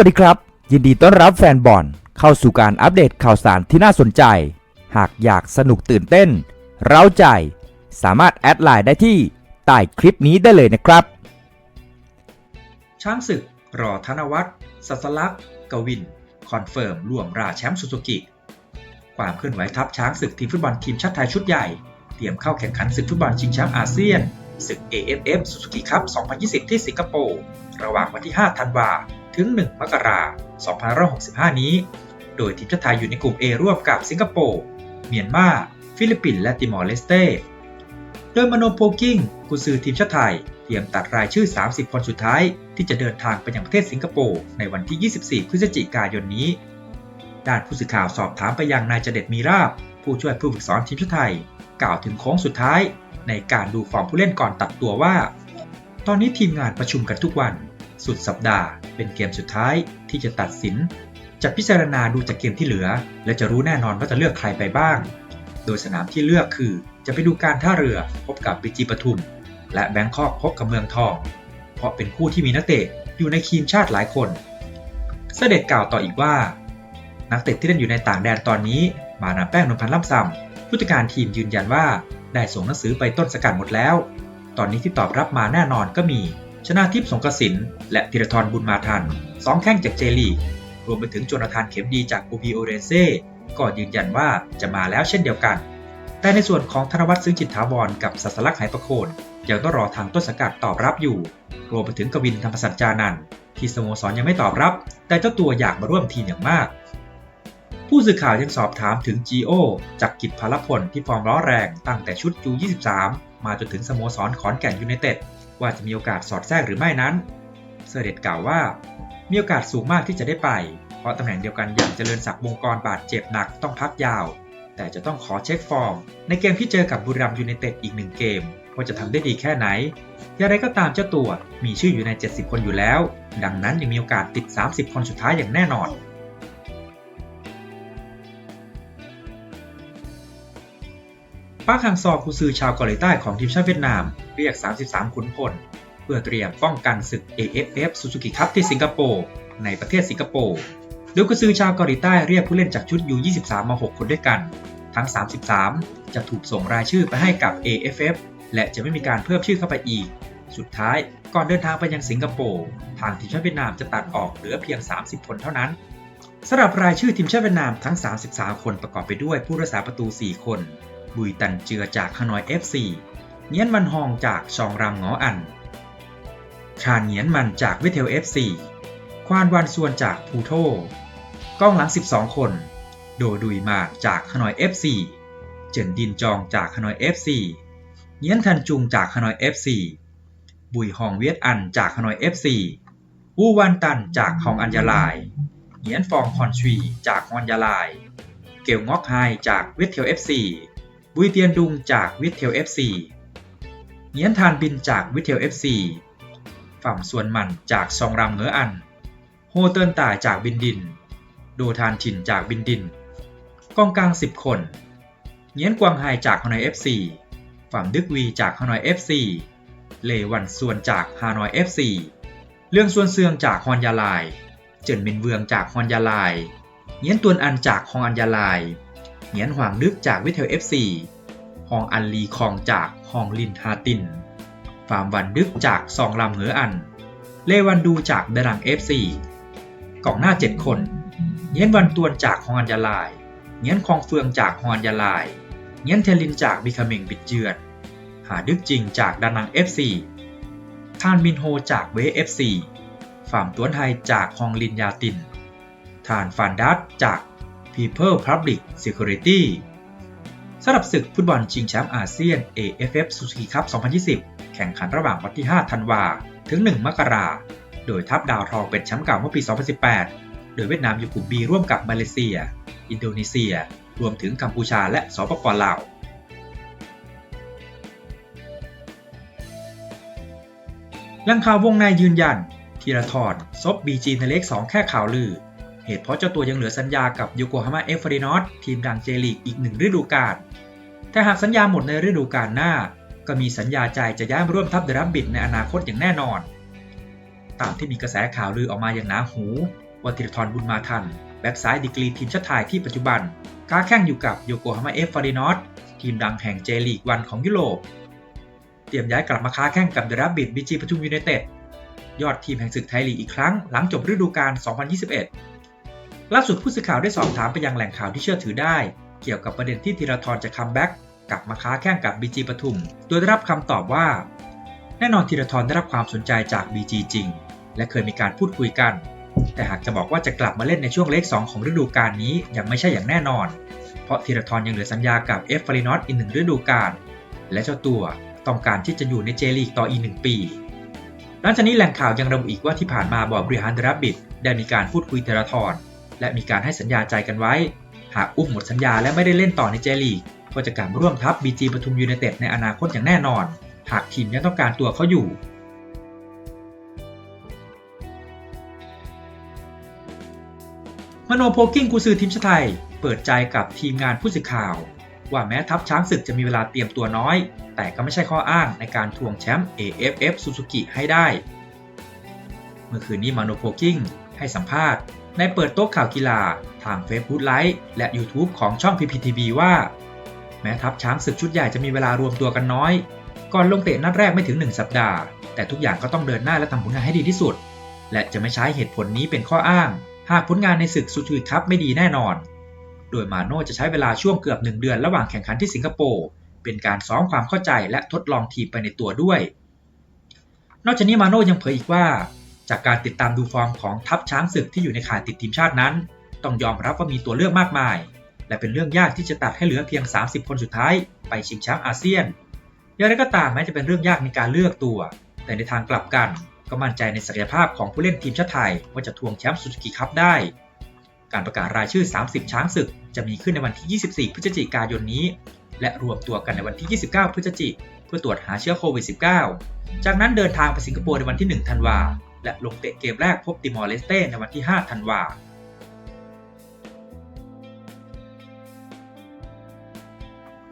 วัสดีครับ ยินดีต้อนรับแฟนบอลเข้าสู่การอัปเดตข่าวสารที่น่าสนใจ หากอยากสนุกตื่นเต้น เร้าใจ สามารถแอดไลน์ได้ที่ใต้คลิปนี้ได้เลยนะครับ ช้างศึกรอธนวัฒน์สัสลักษ์กวิน คอนเฟิร์มร่วมราแชมป์ซูซูกิ ความเคลื่อนไหวทัพช้างศึกทีมฟุตบอลทีมชาติไทยชุดใหญ่ เตรียมเข้าแข่งขันศึกฟุตบอลชิงแชมป์อาเซียนศึก AFF Suzuki Cup 2020 ที่สิงคโปร์ ระหว่างวันที่ 5 ธันวา ถึง 1 มกราคม 2565 นี้ โดยทีมชาติไทยอยู่ในกลุ่ม A ร่วมกับสิงคโปร์ เมียนมา ฟิลิปปินส์ และติมอร์เลสเต้ โดยมโนโพกิ้งกุซือทีมชาติไทย เตรียมตัดรายชื่อ 30 คนสุดท้าย ที่จะเดินทางไปยังประเทศสิงคโปร์ในวันที่ 24 พฤศจิกายนนี้ ด้านผู้สื่อข่าวสอบถามไปยังนายจเด็ดมีราบ ผู้ช่วยผู้ฝึกสอนทีมชาติไทย กล่าวถึงโค้งสุดท้าย ในการดูฟอร์มผู้เล่นก่อนตัดตัวว่า ตอนนี้ทีมงานประชุมกันทุกวัน สุดสัปดาห์ เป็นเกมสุดท้ายที่จะตัดสิน จะพิจารณาดูจากเกมที่เหลือ และจะรู้แน่นอนว่าจะเลือกใครไปบ้าง โดยสนามที่เลือกคือ จะไปดูการท่าเรือพบกับบีจีปทุม และแบงคอกพบกับเมืองทอง เพราะเป็นคู่ที่มีนักเตะอยู่ในทีมชาติหลายคน เสด็จกล่าวต่ออีกว่า นักเตะที่เล่นอยู่ในต่างแดนตอนนี้ มานาแป้งนนพันธ์ล่ำซำผู้จัดการทีมยืนยันว่าได้ส่งหนังสือไปต้นสกัดหมดแล้ว ตอนนี้ที่ตอบรับมาแน่นอนก็มี ชนาทิพย์สงกสินและธีรทรบุญมาทันสองแข้งจากเจลีกรวมไปถึงโจนาธานเข็มดีจากบูบีโอเรเซ่ก็ยืนยันว่าจะมาแล้วเช่นเดียวกัน แต่ในส่วนของธนวัฒน์ซึ้งจิตถาวรกับสัสลักษณ์ไหประโคนยังต้องรอทางต้นสังกัดตอบรับอยู่ รวมไปถึงกวินธรรมสัจจานันท์ที่สโมสรยังไม่ตอบรับ แต่เจ้าตัวอยากมาร่วมทีมอย่างมาก ผู้สื่อข่าวยังสอบถามถึง G.O. จากกิจพลพลที่ฟอร์มร้อแรงตั้งแต่ชุด U23 มาจนถึงสโมสรขอนแก่นยูไนเต็ด ว่าจะมีโอกาสสอดแทรกหรือไม่นั้น เสด็จกล่าวว่า มีโอกาสสูงมากที่จะได้ไป เพราะตำแหน่งเดียวกันอย่างเจริญศักดิ์วงกรบาดเจ็บหนักต้องพักยาว แต่จะต้องขอเช็คฟอร์ม ในเกมที่เจอกับบุรีรัมยูไนเต็ดอีกหนึ่งเกมว่าจะทำได้ดีแค่ไหน อย่างไรก็ตามเจ้าตัวมีชื่ออยู่ใน 70 คนอยู่แล้ว ดังนั้นยังมีโอกาสติด 30 คนสุดท้ายอย่างแน่นอน ป้าคังซอกุซือชาวเกาหลีใต้ของทีมชาติเวียดนาม เรียก 33 ขุนพล เพื่อเตรียมป้องกันศึก AFF Suzuki Cup ที่สิงคโปร์ในประเทศสิงคโปร์โดยกุซือชาวเกาหลีใต้เรียกผู้เล่นจากชุด U23 มา 6 คนด้วยกัน ทั้ง 33 จะถูกส่งรายชื่อไปให้กับ AFF และจะไม่มีการเพิ่มชื่อเข้าไปอีก สุดท้ายก่อนเดินทางไปยังสิงคโปร์ทางทีมชาติเวียดนามจะตัดออกเหลือเพียง 30 คนเท่านั้นสำหรับรายชื่อทีมชาติเวียดนามทั้ง 33 คนประกอบไปด้วยผู้รักษาประตู 4 คน บุยตันเจือจากฮานอย FC เนียนมันฮองจากชองรามงออัน ชาญเนียนมันจากวิเทล FC ควานวันส่วนจากพูโทกล้องหลัง 12 คน โดดุยมากจากฮานอย FC เจินดินจองจากฮานอย FC เนียนทันจุงจากฮานอย FC บุยฮองเวียดอันจากฮานอย FC วูวันตันจากฮองอัญญาลายเนียนฟองคอนชวีจากฮองอัญญาลาย เกลงอกไฮจากวิเทล FC บุยเตียนดุงจากวิทเทล FC เนียนทานบินจากวิทเทล FC ฝั่งส่วนมันจากซองรามเหงออัน โฮเตินตายจากบินดิน โดทานฉินจากบินดิน กองกลาง 10 คนเนียนกวางไฮจากฮานอย FC ฝั่งดึกวีจากฮานอย FC เลวันส่วนจากฮานอย FC เรื่องส่วนเสืองจากฮอนยาลาย เจินมินเวืองจากฮอนยาลายเนียนตวนอันจากฮองอันยาลาย เหงียนหวางดึกจากวิเทล FC ฮองอันลีคองจากฮองลินฮาติน ฟาร์มวันดึกจากซองลำเหออัน เลวันดูจากเดรัง FC กล่องหน้า 7 คนเหงียนวันตวนจากฮองอันยาลายเหงียนคองเฟืองจากฮองอันยาลายเหงียนเทลินจากบิคาเมงบิดเจือน หาดึกจริงจากดานัง FC ทานมินโฮจากเว FC ฟาร์มตวนไทยจากฮองลินยาติน ทานฟานดัตจาก People Public Security สำหรับศึกฟุตบอลชิงแชมป์อาเซียน AFF Suzuki Cup 2020 แข่งขันระหว่างวันที่ 5 ธันวา ถึง 1 มกราโดยทัพดาวทองเป็นแชมป์เก่าเมื่อปี 2018 โดยเวียดนามอยู่กลุ่ม B ร่วมกับมาเลเซีย อินโดนีเซีย รวมถึงกัมพูชาและสปปลาวลังข่าววงในยืนยันธีรทรซบ BG ในเลข 2 แค่ข่าวลือ เหตุเพราะเจ้าตัวยังเหลือสัญญากับโยโกฮาม่าเอฟเฟอรินอสทีมดังเจลีกอีกหนึ่งฤดูกาลแต่หากสัญญาหมดในฤดูกาลหน้า ก็มีสัญญาใจจะย้ายมาร่วมทัพเดรับบิดในอนาคตอย่างแน่นอน ตามที่มีกระแสข่าวลือออกมาอย่างหนาหูว่าธีรทรบุญมาทันแบ็กซ้ายดีกรีทีมชาติไทยที่ปัจจุบันค้าแข่งอยู่กับโยโกฮาม่าเอฟฟารินอตทีมดังแห่งเจลีกวันของยุโรป เตรียมย้ายกลับมาค้าแข่งกับเดรับบิดบีจีปทุมยูไนเต็ดยอดทีมแห่งศึกไทยลีกอีกครั้งหลังจบฤดูกาล2021 ล่าสุดผู้สื่อข่าวได้สอบถามไปยังแหล่งข่าวที่เชื่อถือได้ เกี่ยวกับประเด็นที่ธีรทรจะคัมแบ็กกลับมาค้าแข่งกับบีจีปทุม โดยได้รับคำตอบว่า แน่นอนธีรทรได้รับความสนใจจาก BG จริง และเคยมีการพูดคุยกัน แต่หากจะบอกว่าจะกลับมาเล่นในช่วงเลข2ของฤดูกาลนี้ยังไม่ใช่อย่างแน่นอน เพราะธีรทรยังเหลือสัญญากับเอฟฟารินอตอีกหนึ่งฤดูกาลและเจ้าตัวต้องการที่จะอยู่ในเจลีกต่ออีกหนึ่งปีหลังจากนี้แหล่งข่าวยังระบุอีกว่าที่ผ่านมาบอร์บริหารเดรับบิดได้มีการพูดคุยธีรทร และมีการให้สัญญาใจกันไว้ หากอุ้มหมดสัญญาและไม่ได้เล่นต่อในเจลีกก็จะกลับมาร่วมทัพบีจีปทุมยูไนเต็ดในอนาคตอย่างแน่นอน หากทีมยังต้องการตัวเขาอยู่มโนโพกิ้งกุซือทีมชาติไทย เปิดใจกับทีมงานผู้สื่อข่าว ว่าแม้ทัพช้างศึกจะมีเวลาเตรียมตัวน้อย แต่ก็ไม่ใช่ข้ออ้างในการทวงแชมป์ AFF Suzuki ให้ได้ เมื่อคืนนี้มโนโพกิ้งให้สัมภาษณ์ ในเปิดโต๊ะข่าวกีฬาทาง Facebook Live และ YouTube ของช่อง PPTV ว่า แม้ทัพช้างศึกชุดใหญ่จะมีเวลารวมตัวกันน้อย ก่อนลงเตะนัดแรกไม่ถึง 1 สัปดาห์ แต่ทุกอย่างก็ต้องเดินหน้าและทำผลงานให้ดีที่สุด และจะไม่ใช้เหตุผลนี้เป็นข้ออ้าง หากผลงานในศึกซูซูกิคัพไม่ดีแน่นอน โดยมาโน่จะใช้เวลาช่วงเกือบ1เดือนระหว่างแข่งขันที่สิงคโปร์เป็นการซ้อมความเข้าใจและทดลองทีมไปในตัวด้วย นอกจากนี้มาโน่ยังเผยอีกว่า จากการติดตามดูฟอร์มของทัพช้างศึกที่อยู่ในข่ายติดทีมชาตินั้น ต้องยอมรับว่ามีตัวเลือกมากมาย และเป็นเรื่องยากที่จะตัดให้เหลือเพียง 30 คนสุดท้ายไปชิงแชมป์อาเซียน อย่างไรก็ตามแม้จะเป็นเรื่องยากในการเลือกตัว แต่ในทางกลับกัน ก็มั่นใจในศักยภาพของผู้เล่นทีมชาติไทยว่าจะทวงแชมป์ซูซูกิคัพได้ การประกาศรายชื่อ 30 ช้างศึก จะมีขึ้นในวันที่ 24 พฤศจิกายนนี้ และรวมตัวกันในวันที่ 29 พฤศจิกเพื่อตรวจหาเชื้อโควิด -19 จากนั้นเดินทางไปสิงคโปร์ในวันที่ 1 ธันวา และลงเตะเกมแรกพบติมอร์เลสเต้ในวันที่ 5 ธันวา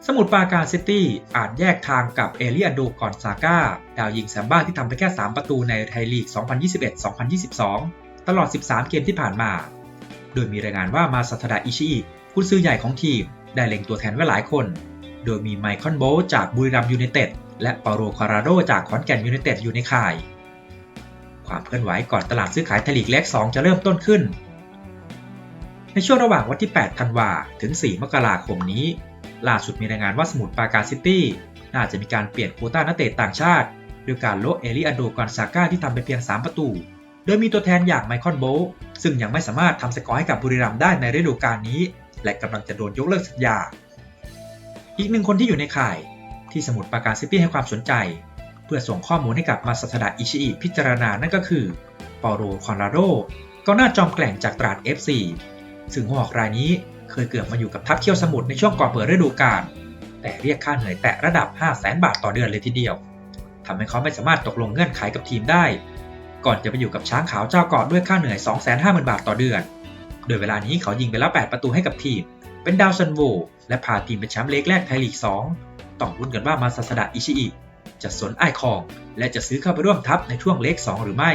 สมุทรปราการซิตี้อาจแยกทางกับเอเลียนโดกอนซาก้า ดาวยิงแซมบ้าที่ทำไปแค่ 3 ประตูในไทยลีก 2021-2022 ตลอด 13 เกมที่ผ่านมา โดยมีรายงานว่ามาซาทดาอิชิอิกุนซือใหญ่ของทีม ได้เล็งตัวแทนไว้หลายคน โดยมีไมคอนโบจากบุรีรัมยูไนเต็ด และเปาโรคาราโดจากขอนแก่นยูไนเต็ดอยู่ในข่าย ความเคลื่อนไหวก่อนตลาดซื้อขายไทยลีกเล็ก 2 จะเริ่มต้นขึ้น ในช่วงระหว่างวันที่ 8 ธันวาถึง 4 มกราคมนี้ ล่าสุดมีรายงานว่าสมุทรปราการซิตี้น่าจะมีการเปลี่ยนโคต้านักเตะต่างชาติด้วยการโละเอลิอันโดกอนซาก้าที่ทำไปเพียง 3 ประตู โดยมีตัวแทนอย่างไมคอนโบซึ่งยังไม่สามารถทำสกอร์ให้กับบุรีรัมย์ได้ในฤดูกาลนี้ และกำลังจะโดนยกเลิกสัญญา อีกหนึ่งคนที่อยู่ในข่ายที่สมุทรปราการซิตี้ให้ความสนใจ เพื่อส่งข้อมูลให้กับมาซาดะอิชิอิพิจารณานั่นก็คือเปาโรคอนราโดกองหน้าจอมแกร่งจากตราด FC ซึ่งหัวหอกรายนี้เคยเกือบมาอยู่กับทัพเขี้ยวสมุทรในช่วงก่อนเปิดฤดูกาลแต่เรียกค่าเหนื่อยแตะระดับ 5 0 0แสนบาทต่อเดือนเลยทีเดียวทำให้เขาไม่สามารถตกลงเงื่อนไขกับทีมได้ ก่อนจะไปอยู่กับช้างขาวเจ้าเกาะด้วยค่าเหนื่อย 250,000 บาทต่อเดือน โดยเวลานี้เขายิงไปแล้ว 8 ประตูให้กับทีม เป็นดาวซันโวและพาทีมเป็นแชมป์เล็กแรกไทยลีก 2 ต้องลุ้นกันว่ามาซาสดะอิชิอิ จะสนไอคอง และจะซื้อเข้าไปร่วมทัพในช่วงเล็ก 2 หรือไม่